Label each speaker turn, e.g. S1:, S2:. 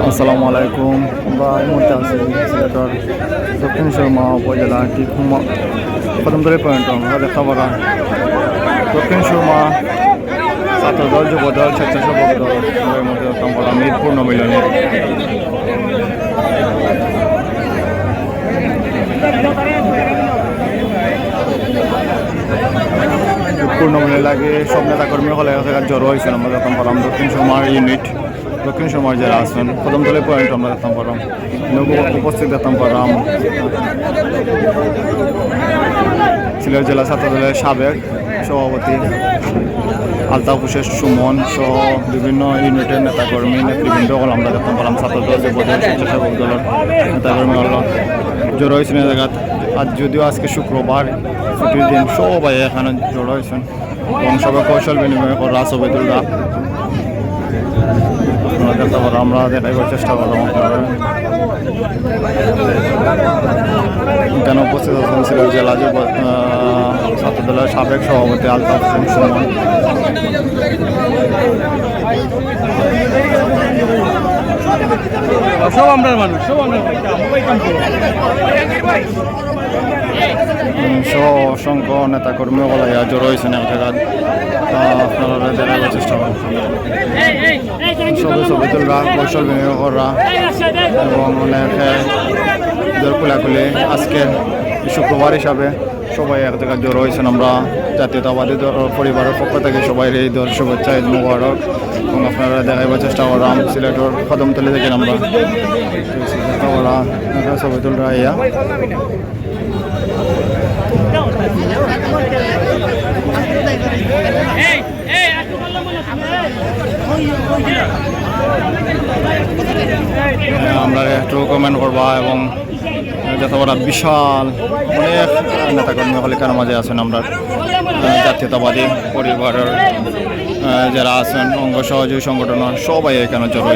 S1: আসসালামু আলাইকুম। আমরা এই মুহূর্তে আছি সিলেটের দক্ষিণ শর্মা উপজেলা টিকুমা কদমতলী পয়েন্ট আমরা দেখা পারা দক্ষিণ শর্মা ছাত্রদল যুবদল স্বেচ্ছাসেবক দল, এর মধ্যে দেখতাম পারা মিরপুর নমিলনী পূর্ণ মনে লাগে, সব নেতাকর্মী হলে জড়ো হয়েছে আমরা দেখতাম পারাম দক্ষিণ শর্মার ইউনিট দক্ষিণ শর্মার যারা আছেন কদমতলী পয়েন্ট আমরা দেখতাম পারাম। নব- উপস্থিত দেখতাম পারাম। সিলেট জেলা ছাত্র দলের সাবেক সভাপতি আলতাফ হুসেন সুমন সহ বিভিন্ন ইউনিটের নেতাকর্মী নেতৃবৃন্দ হল আমরা দেখতাম পারাম। ছাত্র দল যুবদল স্বেচ্ছাসেবক দলের নেতাকর্মী হল জড়ো হয়েছেন জায়গাত। আজ যদিও আজকে শুক্রবার ছুটির দিন, সবাই এখানে জড়ো হয়েছেন। এবং সবাই কৌশল বিনিময় করা, ছবি আমরা দেখাইবার চেষ্টা করলাম। আপনারা এখানে উপস্থিত আছেন সিলেট জেলা যুব ছাত্র সাবেক সভাপতি আলতাফ হোসেন সুমন।
S2: সব আমরা মানুষ সব আমরা
S1: সহ অসংখ্য নেতাকর্মী হয়েছেন এক জায়গাত আপনারা দেখাবার চেষ্টা করেন। সবে ছবি তুলরা কৌশল বিনিয়োগ করা এবং অনেকে জোর আজকে শুক্রবার হিসাবে সবাই এক জায়গায় জড়ো হয়েছেন আমরা। জাতীয়তাবাদী পরিবারের পক্ষ থেকে সবাই এই দল শুভেচ্ছা, ঈদ মুবারক। এবং আপনারা দেখাইবার চেষ্টা করলাম সিলেটের কদমতলি থেকে আমরা। ওরা ছবি তুলরা ইয়া আমরা একটু কমেন্ট করবা এবং যত বড় বিশাল অনেক নেতাকর্মী হলিকার মাঝে আছেন আমরা। জাতীয়তাবাদী পরিবারের যারা আছেন, অঙ্গ সহযোগী সংগঠন, সবাই এখানে জড়ো